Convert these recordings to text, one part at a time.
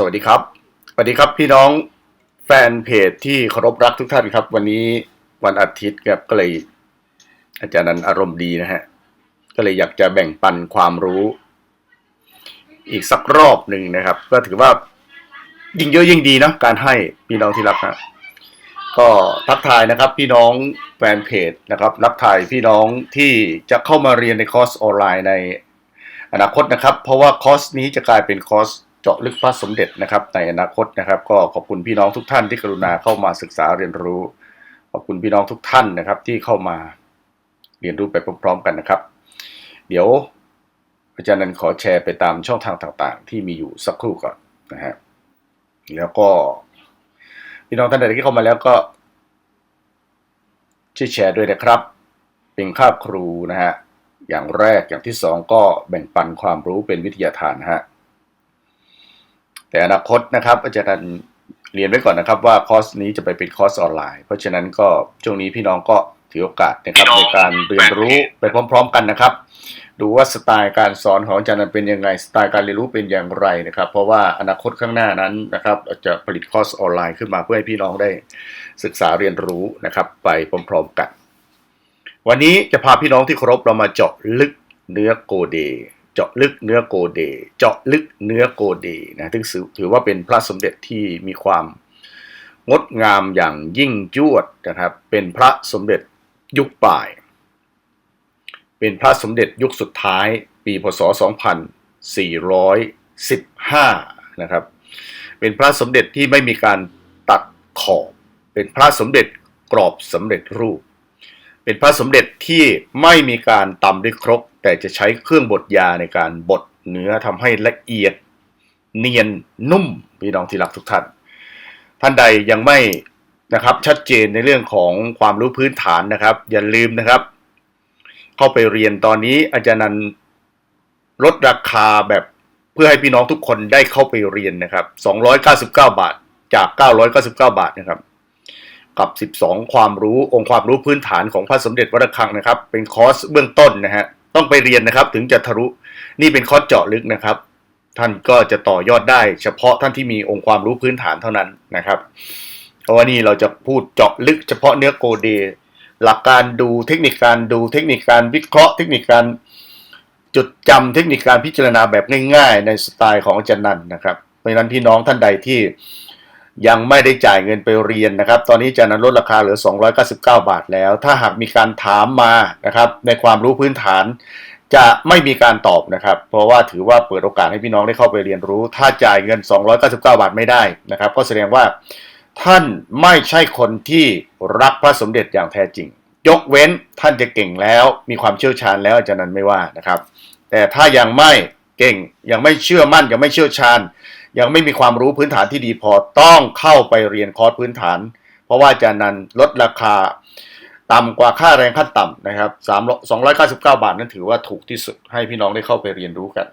สวัสดีครับ สวัสดีครับพี่น้องแฟนเพจที่เคารพรักทุกท่านครับ วันนี้วันอาทิตย์ครับก็เลย อาจารย์นันอารมณ์ดีนะฮะ ก็เลยอยากจะแบ่งปันความรู้ อีกสักรอบหนึ่งนะครับ ก็ถือว่ายิ่งเยอะยิ่งดีเนะการให้พี่น้องที่รักฮะก็ทักทายนะครับ พี่น้องแฟนเพจนะครับนักทายพี่น้องที่จะเข้ามาเรียนในคอร์สออนไลน์ในอนาคตนะครับ เพราะว่าคอร์สนี้จะกลายเป็นคอร์ส เจาะลึกพระสมเด็จนะครับ ในอนาคตนะครับ ก็ขอบคุณพี่น้องทุกท่านที่กรุณาเข้ามาศึกษาเรียนรู้ ขอบคุณพี่น้องทุกท่านนะครับ ที่เข้ามาเรียนรู้ไปพร้อม ๆ กันนะครับ เดี๋ยวอาจารย์นันขอแชร์ไปตามช่องทางต่างๆ ที่มีอยู่สักครู่ก่อนนะฮะแล้วก็พี่น้องท่านใดที่เข้ามาแล้วก็ช่วยแชร์ด้วยนะครับ เป็นค่าครูนะฮะอย่างแรกอย่างที่สองก็แบ่งปันความรู้เป็นวิทยาทานฮะ แต่อนาคตนะครับอาจารย์เรียนไว้ก่อนนะครับว่าคอร์สนี้จะไปเป็นคอร์สออนไลน์ เพราะฉะนั้นก็ช่วงนี้พี่น้องก็ถือโอกาสนะครับในการเรียนรู้ไปพร้อม ๆ กันนะครับ ดูว่าสไตล์การสอนของอาจารย์นั้นเป็นยังไงสไตล์การเรียนรู้เป็นอย่างไรนะครับ เพราะว่าอนาคตข้างหน้านั้นนะครับเราจะผลิตคอร์สออนไลน์ขึ้นมาเพื่อให้พี่น้องได้ศึกษาเรียนรู้นะครับ ไปพร้อมๆกัน วันนี้จะพาพี่น้องที่เคารพเรามาเจาะลึกเนื้อโกเด เจาะลึกเนื้อโกเด เจาะลึกเนื้อโกเดนะซึ่งถือว่าเป็นพระสมเด็จที่มีความงดงามอย่างยิ่งยวดนะครับ เป็นพระสมเด็จยุคปลาย เป็นพระสมเด็จยุคสุดท้าย ปีพศ 2415 นะครับ เป็นพระสมเด็จที่ไม่มีการตัดขอบ เป็นพระสมเด็จกรอบสำเร็จรูป เป็นพระสมเด็จที่ไม่มีการตำด้วยครก แต่จะใช้เครื่องบดยาในการบดเนื้อทำให้ละเอียด เนียนนุ่มพี่น้องที่รักทุกท่าน ท่านใดยังไม่นะครับชัดเจนในเรื่องของความรู้พื้นฐานนะครับ อย่าลืมนะครับ เข้าไปเรียนตอนนี้อาจารย์นันลดราคาแบบเพื่อให้พี่น้องทุกคนได้เข้าไปเรียนนะครับ 299 บาทจาก 999 บาทนะครับ กับ 12 ความรู้องค์ความรู้พื้นฐานของพระสมเด็จวัดระฆังนะครับ เป็นคอร์สเบื้องต้นนะฮะต้องไปเรียนนะครับถึงจะทะลุนี่เป็นคอร์สเจาะลึกนะครับ ท่านก็จะต่อยอดได้ เฉพาะท่านที่มีองค์ความรู้พื้นฐานเท่านั้นนะครับเพราะว่านี่เราจะพูดเจาะลึกเฉพาะเนื้อโกเด หลักการดูเทคนิคการดูเทคนิคการวิเคราะห์ เทคนิคการจดจำเทคนิคการพิจารณาแบบง่ายๆ ในสไตล์ของอาจารย์นันนะครับ เพราะฉะนั้นพี่น้องท่านใดที่ ยังไม่ได้จ่ายเงินไปเรียนนะครับ ตอนนี้จารย์นันลดราคาเหลือ 299 บาทแล้ว ถ้าหากมีการถามมานะครับในความรู้พื้นฐาน จะไม่มีการตอบนะครับ เพราะว่าถือว่าเปิดโอกาสให้พี่น้องได้เข้าไปเรียนรู้ ถ้าจ่ายเงิน 299 บาทไม่ได้นะครับ ก็แสดงว่าท่านไม่ใช่คนที่รักพระสมเด็จอย่างแท้จริง ยกเว้นท่านจะเก่งแล้ว มีความเชี่ยวชาญแล้วอาจารย์นั้นไม่ว่านะครับ แต่ถ้ายังไม่เก่งยังไม่เชื่อมั่นยังไม่เชี่ยวชาญ ยังไม่มีความรู้พื้นฐานที่ดีพอต้องเข้าไปเรียนคอร์สพื้นฐาน เพราะว่าจะนั้นลดราคาต่ำกว่าค่าแรงขั้นต่ำนะครับ3 299บาทนั้นถือว่าถูกที่สุดให้พี่น้องได้เข้าไปเรียนรู้กัน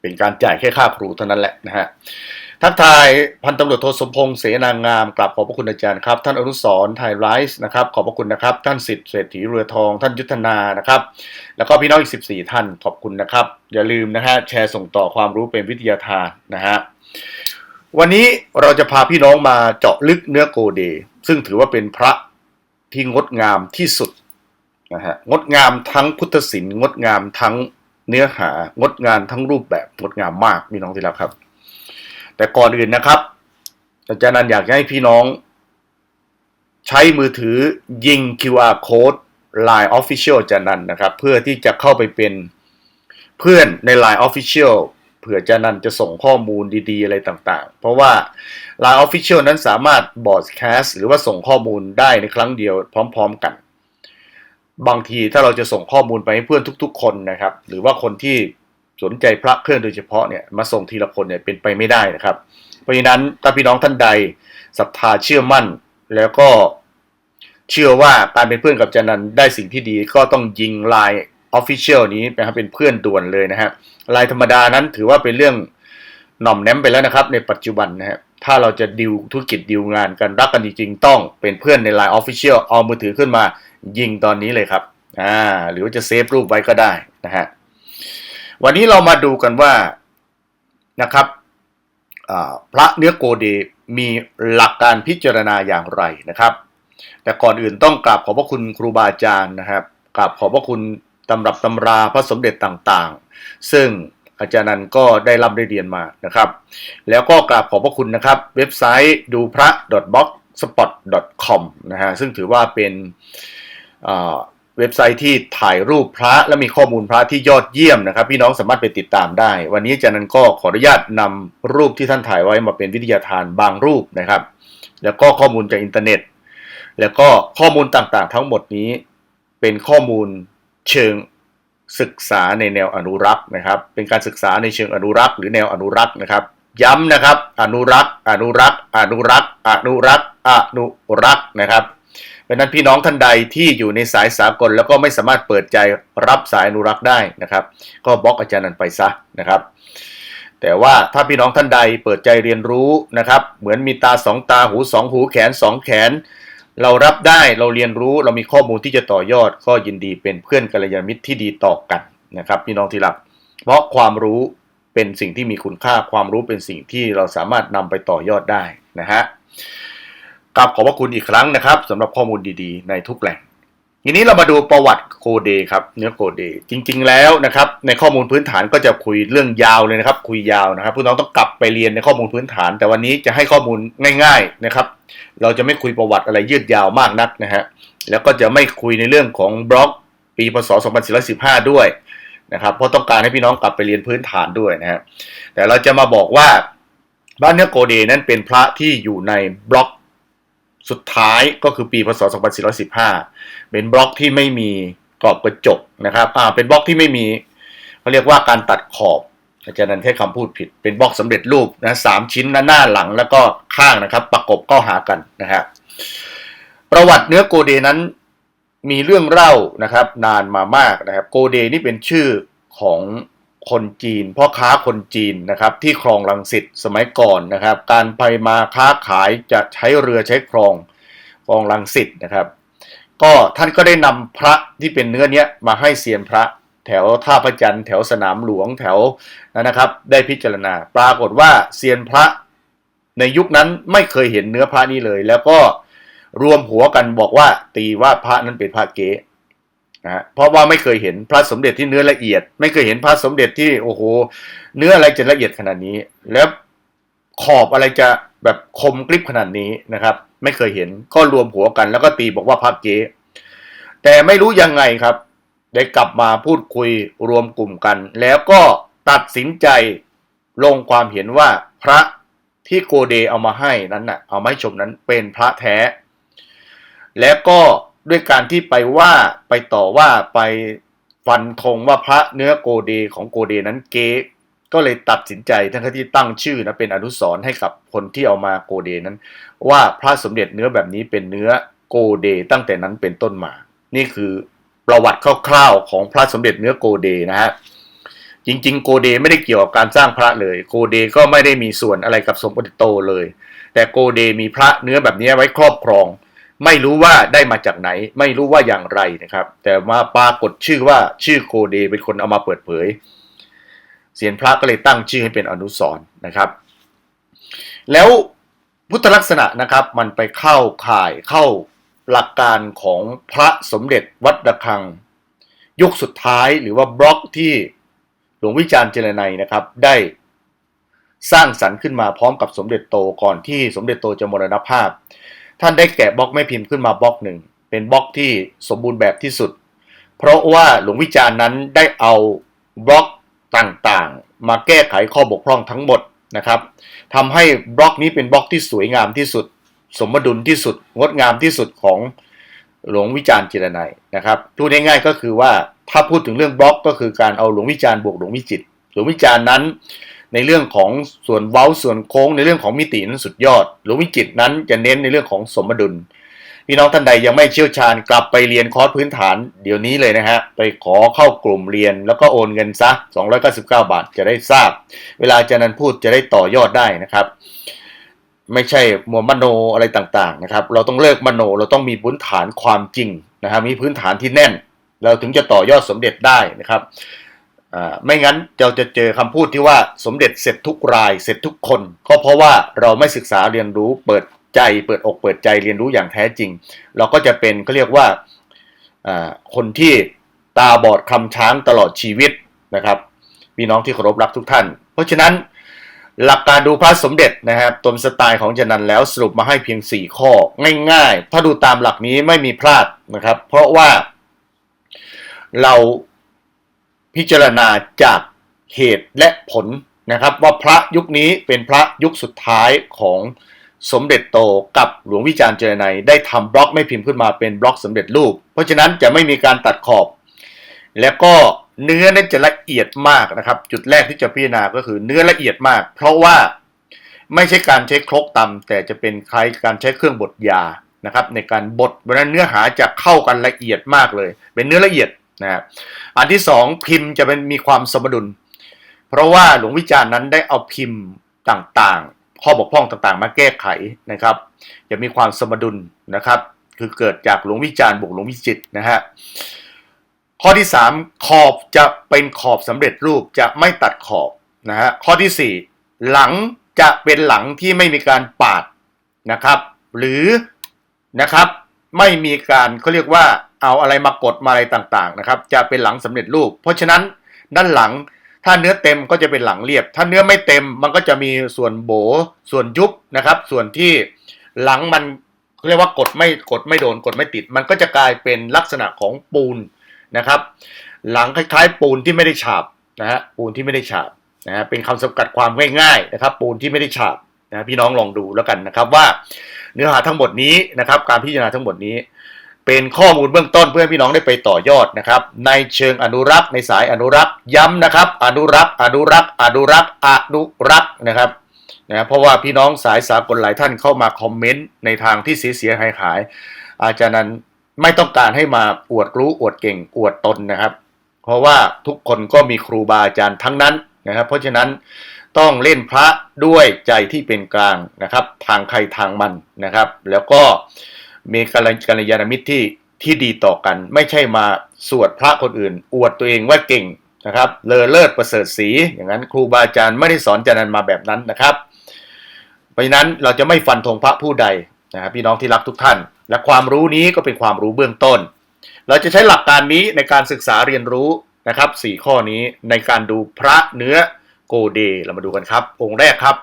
เป็นการจ่ายแค่ค่าครูเท่านั้นแหละนะฮะ ทักทายพันตำรวจโทสมพงษ์เสนางามกราบขอบพระคุณอาจารย์ครับท่านอนุสรไทยไรส์นะครับขอบพระคุณนะครับ ท่านสิทธิเศรษฐีเรือทอง ท่านยุทธนานะครับ แล้วก็พี่น้องอีก 14 ท่านขอบคุณนะครับ อย่าลืมนะฮะแชร์ส่งต่อความรู้เป็นวิทยาทานนะฮะวันนี้เราจะพาพี่น้องมาเจาะลึกเนื้อโกเด ซึ่งถือว่าเป็นพระที่งดงามที่สุดนะฮะงดงามทั้งพุทธศิลป์งดงามทั้งเนื้อหางดงามทั้งรูปแบบงดงามมากพี่น้องที่รักครับ แต่ก่อนอื่นนะครับ อาจารย์นันอยากให้พี่น้อง ใช้มือถือยิง QR code Line Official อาจารย์นันนะครับ เพื่อที่จะเข้าไปเป็นเพื่อนใน Line Official เผื่ออาจารย์นันจะส่งข้อมูลดีๆ อะไรต่างๆ เพราะว่า Line Official นั้นสามารถบอ d แคสหรือว่าส่งข้อมูลได้ในครั้งเดียวพร้อม ๆกัน บางทีถ้าเราจะส่งข้อมูลไปให้เพื่อนทุก ๆ คนนะครับ หรือว่าคนที่ สนใจพระเครื่องโดยเฉพาะเนี่ยมาส่งทีละคนเนี่ยเป็นไปไม่ได้นะครับ เพราะฉะนั้นถ้าพี่น้องท่านใดศรัทธาเชื่อมั่น แล้วก็เชื่อว่าการเป็นเพื่อนกับจันนันได้สิ่งที่ดีก็ต้องยิงไลน์ออฟฟิเชียลนี้นะครับเป็นเพื่อนด่วนเลยนะฮะไลน์ธรรมดานั้นถือว่าเป็นเรื่องหน่อมแนมไปแล้วนะครับ ในปัจจุบันนะฮะถ้าเราจะดิวธุรกิจดิวงานกันรักกันจริงๆต้องเป็นเพื่อนในไลน์ออฟฟิเชียลเอามือถือขึ้นมายิงตอนนี้เลยครับอ่าหรือว่าจะเซฟรูปไว้ก็ได้นะฮะ วันนี้เรามาดูกันว่านะครับพระเนื้อโกเดมีหลักการพิจารณาอย่างไรนะครับ แต่ก่อนอื่นต้องกราบขอบพระคุณครูบาอาจารย์นะครับกราบขอบพระคุณตำรับตำราพระสมเด็จต่างๆ ซึ่งอาจารย์นันก็ได้รับได้เรียนมานะครับ แล้วก็กราบขอบพระคุณนะครับ เว็บไซต์ดูพระ blogspot.com นะฮะซึ่งถือว่าเป็น เว็บไซต์ที่ถ่ายรูปพระและมีข้อมูลพระที่ยอดเยี่ยมนะครับ พี่น้องสามารถไปติดตามได้ วันนี้อาจารย์นันก็ขออนุญาตนำรูปที่ท่านถ่ายไว้มาเป็นวิทยาทานบางรูปนะครับ แล้วก็ข้อมูลจากอินเทอร์เน็ต แล้วก็ข้อมูลต่างๆ ทั้งหมดนี้เป็นข้อมูลเชิงศึกษาในแนวอนุรักษ์นะครับ เป็นการศึกษาในเชิงอนุรักษ์หรือแนวอนุรักษ์นะครับ ย้ำนะครับ อนุรักษ์ อนุรักษ์ อนุรักษ์ อนุรักษ์ อนุรักษ์นะครับ เพราะนั้นพี่น้องท่านใดที่อยู่ในสายสากล แล้วก็ไม่สามารถเปิดใจรับสายอนุรักษ์ได้นะครับ ก็บล็อกอาจารย์นันไปซะนะครับ แต่ว่าถ้าพี่น้องท่านใดเปิดใจเรียนรู้นะครับ เหมือนมีตาสองตาหูสองหูแขนสองแขน เรารับได้เราเรียนรู้เรามีข้อมูลที่จะต่อยอดก็ยินดีเป็นเพื่อนกัลยาณมิตรที่ดีต่อกันนะครับ พี่น้องที่รัก เพราะความรู้เป็นสิ่งที่มีคุณค่าความรู้เป็นสิ่งที่เราสามารถนำไปต่อยอดได้นะฮะ กราบขอบพระคุณอีกครั้งนะครับสำหรับข้อมูลดีๆ ในทุกแหล่ง ทีนี้เรามาดูประวัติโกเดครับ เนื้อโกเดจริง ๆ แล้วนะครับ ในข้อมูลพื้นฐานก็จะคุยเรื่องยาวเลยนะครับ คุยยาวนะครับ ผู้น้องต้องกลับไปเรียนในข้อมูลพื้นฐาน แต่วันนี้จะให้ข้อมูลง่าย ๆนะครับ เราจะไม่คุยประวัติอะไรยืดยาวมากนักนะฮะแล้วก็จะไม่คุยในเรื่องของบล็อกปีพศ 2415 ด้วยนะครับเพราะต้องการให้พี่น้องกลับไปเรียนพื้นฐานด้วยนะฮะแต่เราจะมาบอกว่าบ้านเนื้อโกเดนั้นเป็นพระที่อยู่ในบล็อก สุดท้ายก็คือปีพศ 2415 เป็นบล็อกที่ไม่มีกรอบกระจกนะครับอ่าเป็นบล็อกที่ไม่มีเขาเรียกว่าการตัดขอบอาจารย์นันใช้คำพูดผิด เป็นบล็อกสำเร็จรูปนะสามชิ้นนะหน้าหลังแล้วก็ข้างนะครับ ประกบเข้าหากันนะฮะประวัติเนื้อโกเดนั้นมีเรื่องเล่านะครับ นานมามากนะครับ โกเดนี่เป็นชื่อของ คนจีนพ่อค้าคนจีนนะครับที่คลองลังสิตสมัยก่อนนะครับ การไปมาค้าขายจะใช้เรือใช้คลองคลองลังสิตนะครับ ก็ท่านก็ได้นำพระที่เป็นเนื้อเนี้ยมาให้เซียนพระแถวท่าพระจันทร์แถวสนามหลวงแถวนะครับ ได้พิจารณา ปรากฏว่าเซียนพระในยุคนั้นไม่เคยเห็นเนื้อพระนี้เลย แล้วก็รวมหัวกันบอกว่าตีว่าพระนั้นเป็นพระเก๊ นะเพราะว่าไม่เคยเห็นพระสมเด็จที่เนื้อละเอียด ไม่เคยเห็นพระสมเด็จที่โอ้โห เนื้ออะไรจะละเอียดขนาดนี้ แล้วขอบอะไรจะแบบคมกริบขนาดนี้นะครับ ไม่เคยเห็นก็รวมหัวกัน แล้วก็ตีบอกว่าพระเก๊แต่ไม่รู้ยังไงครับ ได้กลับมาพูดคุยรวมกลุ่มกัน แล้วก็ตัดสินใจลงความเห็นว่าพระที่โกเดเอามาให้นั้นน่ะเอามาให้ชมนั้นเป็นพระแท้ แล้วก็ ด้วยการที่ไปว่าไปต่อว่าไปฟันธงว่าพระเนื้อโกเดของโกเดนั้นเก๊ก็เลยตัดสินใจทั้งที่ตั้งชื่อนะเป็นอนุสรณ์ให้กับคนที่เอามาโกเดนั้น ว่าพระสมเด็จเนื้อแบบนี้เป็นเนื้อโกเดตั้งแต่นั้นเป็นต้นมา นี่คือประวัติคร่าวๆของพระสมเด็จเนื้อโกเดนะฮะจริง ๆ โกเดไม่ได้เกี่ยวกับการสร้างพระเลย โกเดก็ไม่ได้มีส่วนอะไรกับสมเด็จโตเลย แต่โกเดมีพระเนื้อแบบนี้ไว้ครอบครอง ไม่รู้ว่าได้มาจากไหน ไม่รู้ว่าอย่างไรนะครับ แต่มาปรากฏชื่อว่าชื่อโกเดเป็นคนเอามาเปิดเผย เสียนพระก็เลยตั้งชื่อให้เป็นอนุสรณ์นะครับ แล้วพุทธลักษณะนะครับ มันไปเข้าข่ายเข้าหลักการของพระสมเด็จวัดระฆัง ยุคสุดท้ายหรือว่าบล็อกที่หลวงวิจารณ์เจรไนยนะครับ ได้สร้างสรรค์ขึ้นมาพร้อมกับสมเด็จโตก่อนที่สมเด็จโตจะมรณภาพ ท่านได้แกะบล็อกแม่พิมพ์ขึ้นมาบล็อกหนึ่ง เป็นบล็อกที่สมบูรณ์แบบที่สุด เพราะว่าหลวงวิจารณ์นั้นได้เอาบล็อกต่างๆ มาแก้ไขข้อบกพร่องทั้งหมดนะครับทำให้บล็อกนี้เป็นบล็อกที่สวยงามที่สุด สมดุลที่สุด งดงามที่สุดของหลวงวิจารณ์จิรนัยนะครับพูดง่ายๆก็คือว่าถ้าพูดถึงเรื่องบล็อกก็คือการเอาหลวงวิจารณ์บวกหลวงวิจิตหลวงวิจารณ์นั้น ในเรื่องของส่วนเว้าส่วนโค้ง ในเรื่องของมิตินั้นสุดยอดหลวงวิจิตนั้นจะเน้นในเรื่องของสมดุลพี่น้องท่านใดยังไม่เชี่ยวชาญกลับไปเรียนคอร์สพื้นฐานเดี๋ยวนี้เลยนะฮะ ไปขอเข้ากลุ่มเรียนแล้วก็โอนเงินซะ 299 บาทจะได้ทราบ เวลาอาจารย์นันพูดจะได้ต่อยอดได้นะครับ ไม่ใช่มัวมโนอะไรต่างๆนะครับ เราต้องเลิกมโนเราต้องมีพื้นฐานความจริงนะครับมีพื้นฐานที่แน่น เราถึงจะต่อยอดสมเด็จได้นะครับ ไม่งั้นเราจะเจอคำพูดที่ว่าสมเด็จเสร็จทุกรายเสร็จทุกคน ก็เพราะว่าเราไม่ศึกษาเรียนรู้เปิดใจเปิดอกเปิดใจเรียนรู้อย่างแท้จริง เราก็จะเป็นเขาเรียกว่าอ่าคนที่ตาบอดคำช้างตลอดชีวิตนะครับพี่น้องที่เคารพรักทุกท่าน เพราะฉะนั้นหลักการดูพระสมเด็จนะครับตมสไตล์ของจันนันแล้วสรุปมาให้เพียง 4 ข้อ ง่าย ๆ ถ้าดูตามหลักนี้ไม่มีพลาดนะครับ เพราะว่าเรา พิจารณาจากเหตุและผลนะครับ ว่าพระยุคนี้เป็นพระยุคสุดท้ายของสมเด็จโตกับหลวงวิจารณ์เจรไนได้ทำบล็อกไม่พิมพ์ขึ้นมาเป็นบล็อกสำเร็จรูป เพราะฉะนั้นจะไม่มีการตัดขอบ แล้วก็เนื้อนั้นจะละเอียดมากนะครับ จุดแรกที่จะพิจารณาก็คือเนื้อละเอียดมาก เพราะว่าไม่ใช่การใช้ครกตำแต่จะเป็นคล้ายการใช้เครื่องบดยานะครับในการบดเพราะฉะนั้นเนื้อหาจะเข้ากันละเอียดมากเลย เป็นเนื้อละเอียด นะอันที่สองพิมพ์จะเป็นมีความสมดุล เพราะว่าหลวงวิจารณ์นั้นได้เอาพิมพ์ต่างๆ ข้อบกพร่องต่างๆ มาแก้ไขนะครับ จะมีความสมดุลนะครับ คือเกิดจากหลวงวิจารณ์บวกหลวงวิจิตนะฮะข้อที่ 3 ขอบจะเป็นขอบสำเร็จรูปจะไม่ตัดขอบนะฮะข้อที่ 4 หลังจะเป็นหลังที่ไม่มีการปาดนะครับ หรือนะครับ ไม่มีการเขาเรียกว่าเอาอะไรมากดมาอะไรต่างๆนะครับ จะเป็นหลังสำเร็จรูป เพราะฉะนั้นด้านหลังถ้าเนื้อเต็มก็จะเป็นหลังเรียบ ถ้าเนื้อไม่เต็มมันก็จะมีส่วนโบ ส่วนยุบนะครับ ส่วนที่หลังมันเขาเรียกว่ากดไม่กดไม่โดนกดไม่ติด มันก็จะกลายเป็นลักษณะของปูนนะครับ หลังคล้ายๆ ปูนที่ไม่ได้ฉาบนะฮะปูนที่ไม่ได้ฉาบนะฮะเป็นคำสกัดความง่ายๆนะครับ ปูนที่ไม่ได้ฉาบ นะพี่น้องลองดูแล้วกันนะครับว่าเนื้อหาทั้งหมดนี้นะครับ การพิจารณาทั้งหมดนี้ เป็นข้อมูลเบื้องต้นเพื่อให้พี่น้องได้ไปต่อยอดนะครับ ในเชิงอนุรักษ์ในสายอนุรักษ์ย้ำนะครับ อนุรักษ์ อนุรักษ์ อนุรักษ์อนุรักษ์นะครับนะเพราะว่าพี่น้องสายสากลหลายท่านเข้ามาคอมเมนต์ในทางที่เสียเสียหายหายอาจารย์นั้นไม่ต้องการให้มาอวดรู้อวดเก่งอวดตนนะครับ เพราะว่าทุกคนก็มีครูบาอาจารย์ทั้งนั้นนะครับ เพราะฉะนั้น ต้องเล่นพระด้วยใจที่เป็นกลางนะครับ ทางใครทางมันนะครับ แล้วก็มีกัลกยาณมิตรที่ที่ดีต่อกัน ไม่ใช่มาสวดพระคนอื่น อวดตัวเองว่าเก่งนะครับเลอเลิศประเสริฐสีอย่างนั้นครูบาอาจารย์ไม่ได้สอนจานันมาแบบนั้นนะครับ เพราะฉะนั้นเราจะไม่ฟันธงพระผู้ใดนะครับพี่น้องที่รักทุกท่าน และความรู้นี้ก็เป็นความรู้เบื้องต้น เราจะใช้หลักการนี้ในการศึกษาเรียนรู้นะครับสี่ข้อนี้ในการดูพระเนื้อ โกเดเรามาดูกันครับ องค์แรกครับ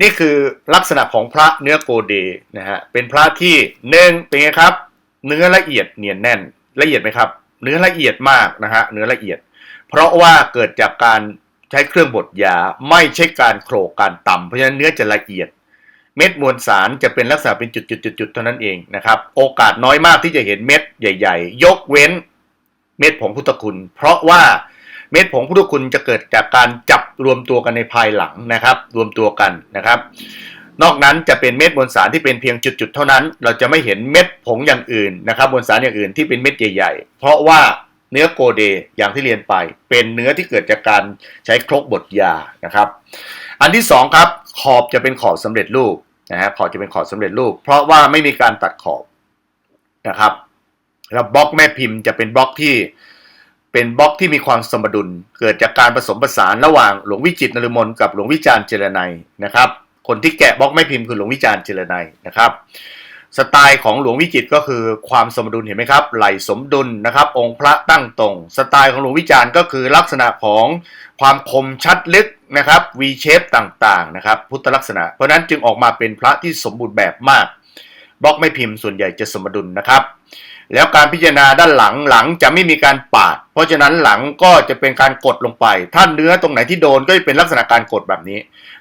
นี่คือลักษณะของพระเนื้อโกเดนะฮะเป็นพระที่หนึ่งเป็นไงครับ เนื้อละเอียดเนียนแน่นละเอียดไหมครับ เนื้อละเอียดมากนะฮะเนื้อละเอียด เพราะว่าเกิดจากการใช้เครื่องบดยาไม่ใช่การโขลกการตำเพราะฉะนั้นเนื้อจะละเอียด เม็ดมวลสารจะเป็นลักษณะเป็นจุดๆๆๆเท่านั้นเองนะครับโอกาสน้อยมากที่จะเห็นเม็ดใหญ่ ๆ ยกเว้นเม็ดผงพุทธคุณ เพราะว่า เม็ดผงพุทธคุณจะเกิดจากการจับรวมตัวกันในภายหลังนะครับ รวมตัวกันนะครับ นอกนั้นจะเป็นเม็ดมวลสารที่เป็นเพียงจุดๆเท่านั้น เราจะไม่เห็นเม็ดผงอย่างอื่นนะครับมวลสารอย่างอื่นที่เป็นเม็ดใหญ่ๆ เพราะว่าเนื้อโกเดอย่างที่เรียนไป เป็นเนื้อที่เกิดจากการใช้ครกบดยานะครับ อันที่สองครับขอบจะเป็นขอบสำเร็จรูปนะฮะขอบจะเป็นขอบสำเร็จรูป เพราะว่าไม่มีการตัดขอบนะครับแล้วบล็อกแม่พิมพ์จะเป็นบล็อกที่ เป็นบล็อกที่มีความสมดุล เกิดจากการผสมผสานระหว่างหลวงวิจิตรนฤมลกับหลวงวิจารณ์เจรไนนะครับ คนที่แกะบล็อกแม่พิมพ์คือหลวงวิจารณ์เจรไนนะครับ สไตล์ของหลวงวิจิตก็คือความสมดุลเห็นไหมครับ ไหลสมดุลนะครับ องค์พระตั้งตรง สไตล์ของหลวงวิจารณ์ก็คือลักษณะของความคมชัดลึกนะครับ V shape ต่างๆนะครับพุทธลักษณะ เพราะนั้นจึงออกมาเป็นพระที่สมบูรณ์แบบมากบล็อกไม่พิมพ์ส่วนใหญ่จะสมดุลนะครับ แล้วการพิจารณาด้านหลังหลังจะไม่มีการปาด เพราะฉะนั้นหลังก็จะเป็นการกดลงไป ถ้าเนื้อตรงไหนที่โดนก็จะเป็นลักษณะการกดแบบนี้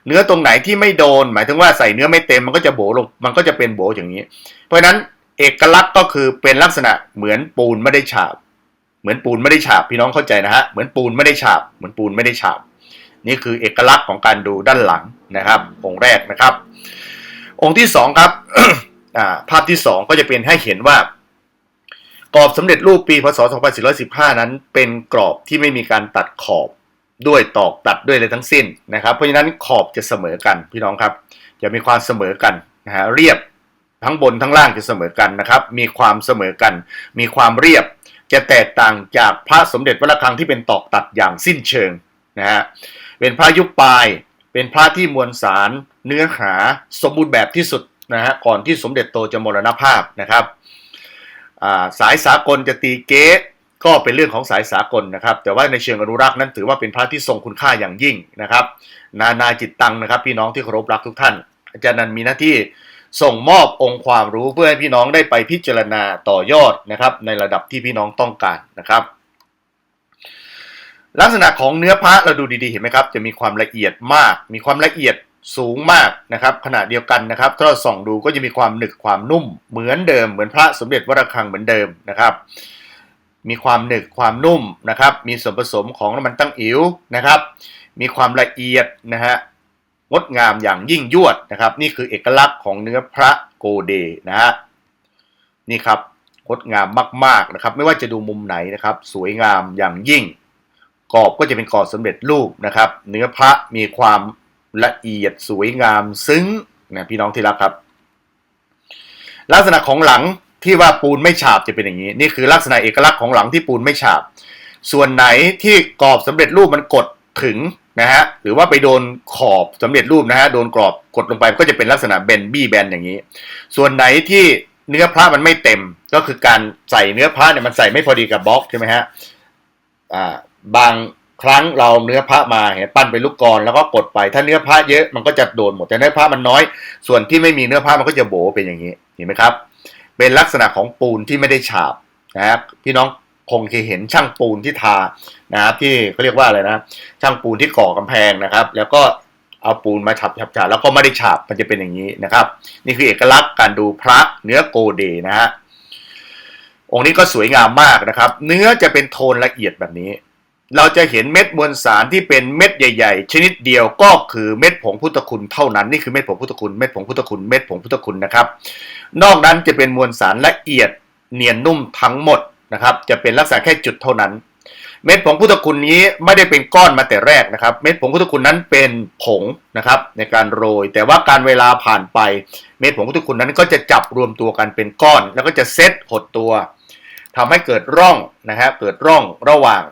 เนื้อตรงไหนที่ไม่โดน หมายถึงว่าใส่เนื้อไม่เต็มมันก็จะโบลง มันก็จะเป็นโบอย่างนี้ เพราะฉะนั้นเอกลักษณ์ก็คือเป็นลักษณะเหมือนปูนไม่ได้ฉาบ เหมือนปูนไม่ได้ฉาบพี่น้องเข้าใจนะฮะ เหมือนปูนไม่ได้ฉาบ เหมือนปูนไม่ได้ฉาบ นี่คือเอกลักษณ์ของการดูด้านหลังนะครับ องค์แรกนะครับ องค์ที่สองครับภาพที่สองก็จะเป็นให้เห็นว่า กรอบสำเร็จรูปปีพศ 2415 นั้น เป็นกรอบที่ไม่มีการตัดขอบด้วยตอกตัดด้วยอะไรทั้งสิ้นนะครับ เพราะฉะนั้นขอบจะเสมอกันพี่น้องครับ จะมีความเสมอกันนะฮะเรียบทั้งบนทั้งล่างจะเสมอกันนะครับ มีความเสมอกัน มีความเรียบ จะแตกต่างจากพระสมเด็จวัดระฆังที่เป็นตอกตัดอย่างสิ้นเชิงนะฮะเป็นพระยุคปลาย เป็นพระที่มวลสารเนื้อหาสมบูรณ์แบบที่สุดนะฮะก่อนที่สมเด็จโตจะมรณภาพนะครับ สายสากลจะตีเก๊ก็เป็นเรื่องของสายสากลนะครับ แต่ว่าในเชิงอนุรักษ์นั้นถือว่าเป็นพระที่ทรงคุณค่าอย่างยิ่งนะครับ นานาจิตตังนะครับ พี่น้องที่เคารพรักทุกท่าน อาจารย์นันมีหน้าที่ส่งมอบองค์ความรู้เพื่อให้พี่น้องได้ไปพิจารณาต่อยอดนะครับ ในระดับที่พี่น้องต้องการนะครับ ลักษณะของเนื้อพระเราดูดีๆเห็นไหมครับ จะมีความละเอียดมาก มีความละเอียด สูงมากนะครับขณะเดียวกันนะครับถ้าเราส่องดูก็จะมีความหนึกความนุ่มเหมือนเดิมเหมือนพระสมเด็จวระฆังเหมือนเดิมนะครับ มีความหนึกความนุ่มนะครับ มีส่วนผสมของน้ำมันตั้งอิ๋วนะครับ มีความละเอียดนะฮะงดงามอย่างยิ่งยวดนะครับ นี่คือเอกลักษณ์ของเนื้อพระโกเดนะฮะนี่ครับงดงามมาก ๆนะครับ ไม่ว่าจะดูมุมไหนนะครับ สวยงามอย่างยิ่งกรอบก็จะเป็นกรอบสำเร็จรูปนะครับ เนื้อพระมีความ ละเอียดสวยงามซึ้งนะพี่น้องที่รักครับ ลักษณะของหลังที่ว่าปูนไม่ฉาบจะเป็นอย่างนี้ นี่คือลักษณะเอกลักษณ์ของหลังที่ปูนไม่ฉาบ ส่วนไหนที่กรอบสำเร็จรูปมันกดถึงนะฮะหรือว่าไปโดนขอบสำเร็จรูปนะฮะโดนกรอบกดลงไปก็จะเป็นลักษณะเบนบี้แบนอย่างนี้ ส่วนไหนที่เนื้อพระมันไม่เต็ม ก็คือการใส่เนื้อพระเนี่ยมันใส่ไม่พอดีกับบล็อกใช่ไหมฮะอ่าบาง ครั้งเราเนื้อพระมาเห็นปั้นเป็นลูกกรแล้วก็กดไป ถ้าเนื้อพระเยอะมันก็จะโดนหมดแต่เนื้อพระมันน้อย ส่วนที่ไม่มีเนื้อพระมันก็จะโบเป็นอย่างนี้เห็นไหมครับ เป็นลักษณะของปูนที่ไม่ได้ฉาบนะครับพี่น้องคงเคยเห็นช่างปูนที่ทานะครับที่เขาเรียกว่าอะไรนะ ช่างปูนที่ก่อกำแพงนะครับ แล้วก็เอาปูนมาฉับฉับฉาบแล้วก็ไม่ได้ฉาบมันจะเป็นอย่างนี้นะครับ นี่คือเอกลักษณ์การดูพระเนื้อโกเดนะฮะองค์นี้ก็สวยงามมากนะครับ เนื้อจะเป็นโทนละเอียดแบบนี้ เราจะเห็นเม็ดมวลสารที่เป็นเม็ดใหญ่ ๆ ชนิดเดียวก็คือเม็ดผงพุทธคุณเท่านั้นนี่คือเม็ดผงพุทธคุณเม็ดผงพุทธคุณเม็ดผงพุทธคุณนะครับ นอกนั้นจะเป็นมวลสารละเอียดเนียนนุ่มทั้งหมดนะครับ จะเป็นลักษณะแค่จุดเท่านั้น เม็ดผงพุทธคุณนี้ไม่ได้เป็นก้อนมาแต่แรกนะครับ เม็ดผงพุทธคุณนั้นเป็นผงนะครับในการโรย แต่ว่าการเวลาผ่านไป เม็ดผงพุทธคุณนั้นก็จะจับรวมตัวกันเป็นก้อน แล้วก็จะเซตหดตัวทำให้เกิดร่องนะครับเกิดร่องระหว่าง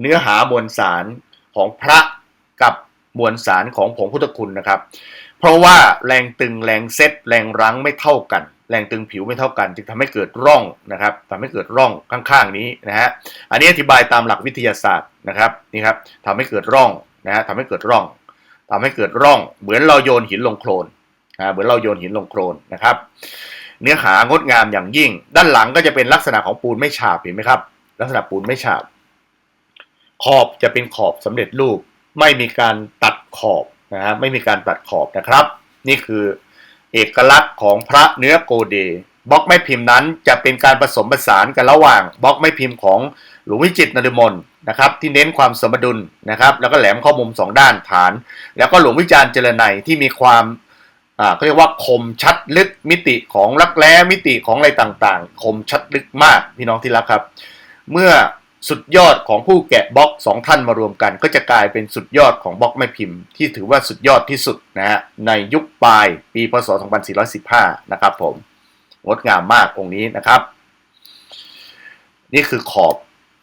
เนื้อหามวลสารของพระกับมวลสารของผงพุทธคุณนะครับ เพราะว่าแรงตึงแรงเซตแรงรั้งไม่เท่ากัน แรงตึงผิวไม่เท่ากัน จึงทำให้เกิดร่องนะครับทำให้เกิดร่องข้างๆนี้นะฮะอันนี้อธิบายตามหลักวิทยาศาสตร์นะครับนี่ครับทำให้เกิดร่องนะฮะทำให้เกิดร่องทำให้เกิดร่อง เหมือนเราโยนหินลงโคลนนะเหมือนเราโยนหินลงโคลนนะครับ เนื้อหางดงามอย่างยิ่ง ด้านหลังก็จะเป็นลักษณะของปูนไม่ฉาบเห็นไหมครับ ลักษณะปูนไม่ฉาบ ขอบจะเป็นขอบสำเร็จรูป ไม่มีการตัดขอบนะฮะไม่มีการตัดขอบนะครับ นี่คือเอกลักษณ์ของพระเนื้อโกเดบล็อกไม้พิมพ์นั้นจะเป็นการผสมผสานกันระหว่างบล็อกไม้พิมพ์ของหลวงวิจิตรนฤมลนะครับที่เน้นความสมดุลนะครับ แล้วก็แหลมข้อมุมสองด้านฐาน แล้วก็หลวงวิจารณ์เจรไนยที่มีความอ่าเขาเรียกว่าคมชัดลึกมิติของรักแร้มิติของอะไรต่างๆ คมชัดลึกมากพี่น้องที่รักครับ เมื่อ สุดยอดของผู้แกะบล็อกสองท่านมารวมกัน ก็จะกลายเป็นสุดยอดของบล็อกไม้พิมพ์ ที่ถือว่าสุดยอดที่สุดนะฮะในยุคปลายปีพศ 2415 นะครับผมงดงามมากองค์นี้นะครับ นี่คือขอบ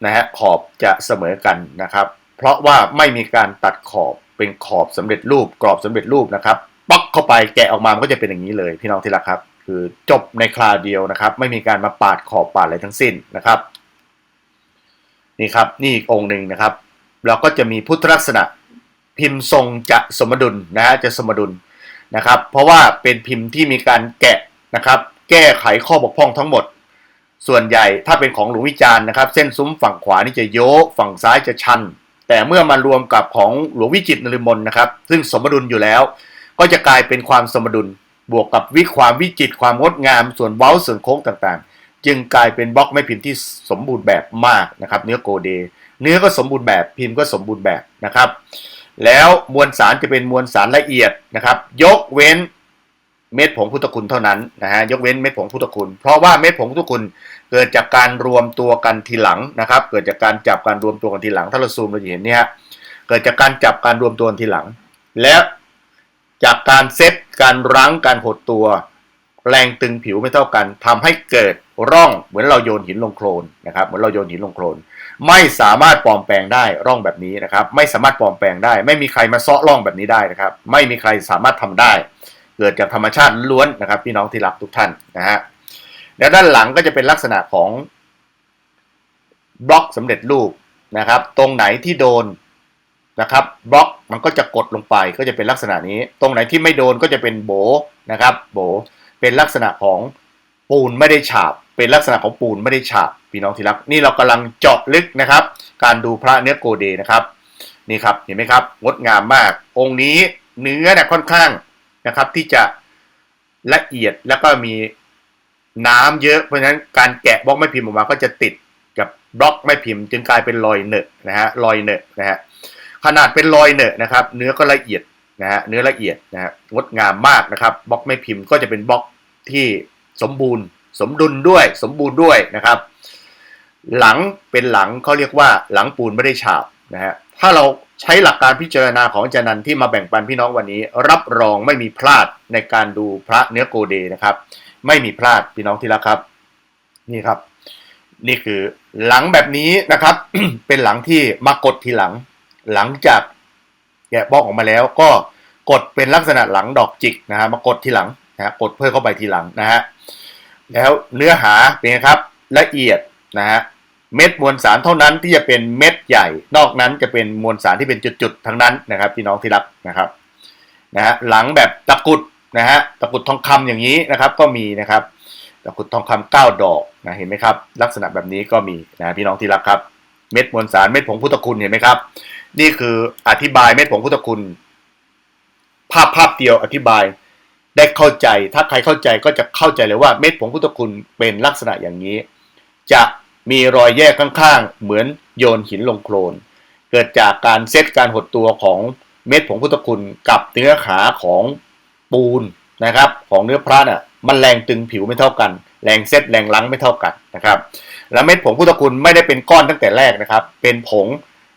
นะฮะขอบจะเสมอกันนะครับ เพราะว่าไม่มีการตัดขอบเป็นขอบสำเร็จรูปกรอบสำเร็จรูปนะครับป๊อกเข้าไปแกะออกมามันก็จะเป็นอย่างนี้เลยพี่น้องที่รักครับ คือจบในคลาเดียวนะครับ ไม่มีการมาปาดขอบปาดอะไรทั้งสิ้นนะครับ นี่ครับนี่อีกองค์หนึ่งนะครับ เราก็จะมีพุทธลักษณะพิมพ์ทรงจะสมดุลนะฮะจะสมดุลนะครับ เพราะว่าเป็นพิมพ์ที่มีการแกะนะครับ แก้ไขข้อบกพร่องทั้งหมด ส่วนใหญ่ถ้าเป็นของหลวงวิจารณ์นะครับ เส้นซุ้มฝั่งขวานี่จะโยกฝั่งซ้ายจะชัน แต่เมื่อมารวมกับของหลวงวิจิตนรนฤมลนะครับ ซึ่งสมดุลอยู่แล้ว ก็จะกลายเป็นความสมดุลบวกกับวิความวิจิตความงดงามส่วนเว้าส่วนโค้งต่างๆ จึงกลายเป็นบล็อกไม้พิมพ์ที่สมบูรณ์แบบมากนะครับ เนื้อโกเด เนื้อก็สมบูรณ์แบบพิมพ์ก็สมบูรณ์แบบนะครับ แล้วมวลสารจะเป็นมวลสารละเอียดนะครับ ยกเว้นเม็ดผงพุทธคุณเท่านั้นนะฮะยกเว้นเม็ดผงพุทธคุณ เพราะว่าเม็ดผงพุทธคุณเกิดจากการรวมตัวกันทีหลังนะครับ เกิดจากการจับการรวมตัวกันทีหลัง ถ้าเราซูมเราจะเห็นเนี่ยเกิดจากการจับการรวมตัวกันทีหลัง และจากการเซตการรั้งการหดตัว แรงตึงผิวไม่เท่ากันทำให้เกิด ร่องเหมือนเราโยนหินลงโคลนนะครับเหมือนเราโยนหินลงโคลนไม่สามารถปลอมแปลงได้ร่องแบบนี้นะครับ ไม่สามารถปลอมแปลงได้ ไม่มีใครมาเซาะร่องแบบนี้ได้นะครับ ไม่มีใครสามารถทำได้ เกิดจากธรรมชาติล้วนนะครับ พี่น้องที่รักทุกท่านนะฮะแล้วด้านหลังก็จะเป็นลักษณะของบล็อกสำเร็จรูปนะครับ ตรงไหนที่โดนนะครับบล็อกมันก็จะกดลงไปก็จะเป็นลักษณะนี้ ตรงไหนที่ไม่โดนก็จะเป็นโบนะครับ โบเป็นลักษณะของปูนไม่ได้ฉาบ เป็นลักษณะของปูนไม่ได้ฉาบพี่น้องที่รัก นี่เรากำลังเจาะลึกนะครับ การดูพระเนื้อโกเดนะครับนี่ครับเห็นไหมครับงดงามมาก องค์นี้เนื้อเนี่ยค่อนข้างนะครับที่จะละเอียดแล้วก็มีน้ำเยอะเพราะฉะนั้นการแกะบล็อกไม้พิมพ์ออกมาก็จะติดกับบล็อกไม้พิมพ์ จึงกลายเป็นรอยเนอะนะฮะรอยเนอะนะฮะขนาดเป็นรอยเนอะนะครับ เนื้อก็ละเอียดนะฮะเนื้อละเอียดนะฮะงดงามมากนะครับบล็อกไม้พิมพ์ก็จะเป็นบล็อกที่สมบูรณ์ สมดุลด้วยสมบูรณ์ด้วยนะครับ หลังเป็นหลังเขาเรียกว่าหลังปูนไม่ได้ฉาบนะฮะถ้าเราใช้หลักการพิจารณาของอาจารย์นันที่มาแบ่งปันพี่น้องวันนี้ รับรองไม่มีพลาดในการดูพระเนื้อโกเดนะครับ ไม่มีพลาดพี่น้องที่รักครับ นี่ครับ นี่คือหลังแบบนี้นะครับ เป็นหลังที่มากดทีหลัง หลังจากแกะบอกออกมาแล้วก็กดเป็นลักษณะหลังดอกจิกนะฮะมากดทีหลังนะฮะกดเพิ่มเข้าไปทีหลังนะฮะ แล้วเนื้อหาเป็นไงครับละเอียดนะฮะเม็ดมวลสารเท่านั้นที่จะเป็นเม็ดใหญ่ นอกนั้นจะเป็นมวลสารที่เป็นจุดๆทั้งนั้นนะครับพี่น้องที่รักนะครับนะฮะหลังแบบตะกุดนะฮะตะกุดทองคำอย่างนี้นะครับก็มีนะครับตะกุดทองคำเก้าดอกนะเห็นไหมครับ ลักษณะแบบนี้ก็มีนะพี่น้องที่รักครับ เม็ดมวลสารเม็ดผงพุทธคุณเห็นไหมครับ นี่คืออธิบายเม็ดผงพุทธคุณ ภาพภาพเดียวอธิบาย ได้เข้าใจ ถ้าใครเข้าใจก็จะเข้าใจเลยว่าเม็ดผงพุทธคุณเป็นลักษณะอย่างนี้ จะมีรอยแยกข้างๆ เหมือนโยนหินลงโคลน เกิดจากการเซตการหดตัวของเม็ดผงพุทธคุณกับเนื้อขาของปูนนะครับ ของเนื้อพระน่ะมันแรงตึงผิวไม่เท่ากัน แรงเซตแรงลังไม่เท่ากันนะครับ แล้วเม็ดผงพุทธคุณไม่ได้เป็นก้อนตั้งแต่แรกนะครับ เป็นผง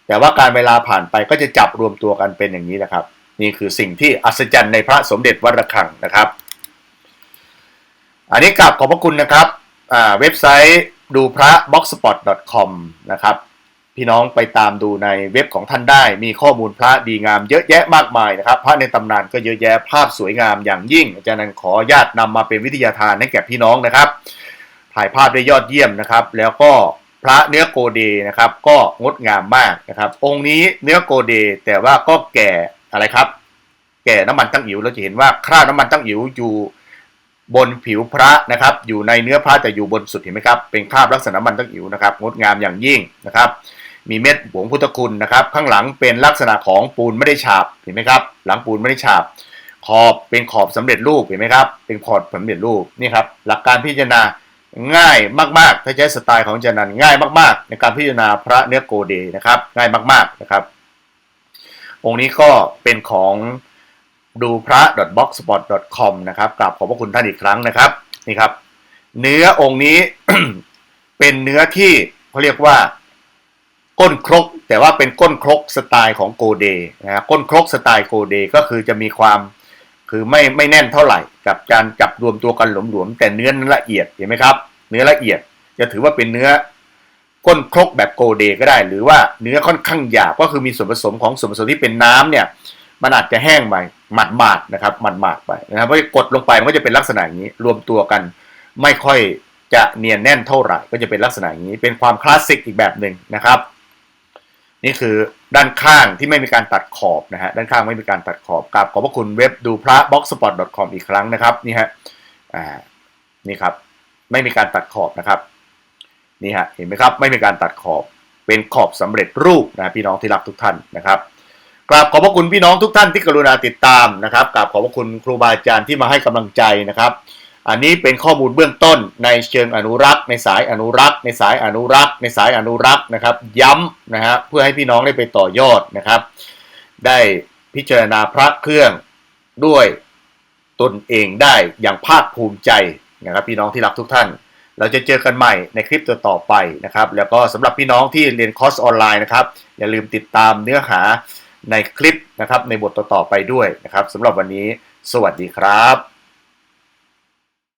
แต่ว่าการเวลาผ่านไปก็จะจับรวมตัวกันเป็นอย่างนี้นะครับ นี่คือสิ่งที่อัศจรรย์ในพระสมเด็จวัดระฆังนะครับ อันนี้กลับขอบพระคุณนะครับเว็บไซต์ดูพระ boxspot.com นะครับ พี่น้องไปตามดูในเว็บของท่านได้ มีข้อมูลพระดีงามเยอะแยะมากมายนะครับ พระในตำนานก็เยอะแยะภาพสวยงามอย่างยิ่ง อาจารย์นันขอญาตนำมาเป็นวิทยาทานให้แก่พี่น้องนะครับ ถ่ายภาพได้ยอดเยี่ยมนะครับ แล้วก็พระเนื้อโกเดนะครับ ก็งดงามมากนะครับ องค์นี้เนื้อโกเดแต่ว่าก็แก่ อะไรครับ แก่น้ำมันตั้งอิ๋วเราจะเห็นว่าคราบน้ำมันตั้งอิ๋วอยู่บนผิวพระนะครับ อยู่ในเนื้อพระแต่อยู่บนสุดเห็นไหมครับ เป็นคราบลักษณะน้ำมันตั้งอิ๋วนะครับ งดงามอย่างยิ่งนะครับ มีเม็ดหวงพุทธคุณนะครับ ข้างหลังเป็นลักษณะของปูนไม่ได้ฉาบเห็นไหมครับ หลังปูนไม่ได้ฉาบ ขอบเป็นขอบสำเร็จรูปเห็นไหมครับ เป็นขอบสำเร็จรูปนี่ครับ หลักการพิจารณาง่ายมากๆ ถ้าใช้สไตล์ของอาจารย์นันง่ายมากๆ ในการพิจารณาพระเนื้อโกเดนะครับ ง่ายมากๆนะครับ องค์นี้ก็เป็นของดูพระ .blogspot.com นะครับกราบขอบพระคุณท่านอีกครั้งนะครับนี่ครับ เนื้อองค์นี้เป็นเนื้อที่เขาเรียกว่า ก้นครก แต่ว่าเป็นก้นครกสไตล์ของโกเดนะฮะก้นครกสไตล์โกเดก็คือจะมีความคือไม่ไม่แน่นเท่าไหร่ กับการจับรวมตัวกันหลวมๆแต่เนื้อนั้นละเอียดเห็นไหมครับ เนื้อละเอียดจะถือว่าเป็นเนื้อ ก้นครกแบบโกเดก็ได้ หรือว่าเนื้อค่อนข้างหยาบก็คือมีส่วนผสมของส่วนผสมที่เป็นน้ำเนี่ยมันอาจจะแห้งไปหมาดหมาดๆนะครับหมาดหมาดๆไปนะครับเพราะกดลงไปมันก็จะเป็นลักษณะอย่างนี้ รวมตัวกัน ไม่ค่อยจะเนียนแน่นเท่าไหร่ก็จะเป็นลักษณะอย่างนี้ เป็นความคลาสสิกอีกแบบหนึ่งนะครับ นี่คือด้านข้างที่ไม่มีการตัดขอบนะฮะด้านข้างไม่มีการตัดขอบกราบขอบพระคุณเว็บดูพระ boxspot.com อีกครั้งนะครับนี่ฮะอ่านี่ครับไม่มีการตัดขอบนะครับ นี่ฮะเห็นไหมครับไม่มีการตัดขอบเป็นขอบสำเร็จรูปนะพี่น้องที่รักทุกท่านนะครับกราบขอบพระคุณพี่น้องทุกท่านที่กรุณาติดตามนะครับกราบขอบพระคุณครูบาอาจารย์ที่มาให้กำลังใจนะครับ อันนี้เป็นข้อมูลเบื้องต้นในเชิงอนุรักษ์ ในสายอนุรักษ์ ในสายอนุรักษ์ ในสายอนุรักษ์นะครับ ย้ำนะฮะเพื่อให้พี่น้องได้ไปต่อยอดนะครับ ได้พิจารณาพระเครื่องด้วยตนเองได้อย่างภาคภูมิใจนะครับ พี่น้องที่รักทุกท่าน เราจะเจอกันใหม่ในคลิปตัวต่อไปนะครับ แล้วก็สำหรับพี่น้องที่เรียนคอร์สออนไลน์นะครับ อย่าลืมติดตามเนื้อหาในคลิปนะครับ ในบทต่อๆไปด้วยนะครับสำหรับวันนี้ สวัสดีครับ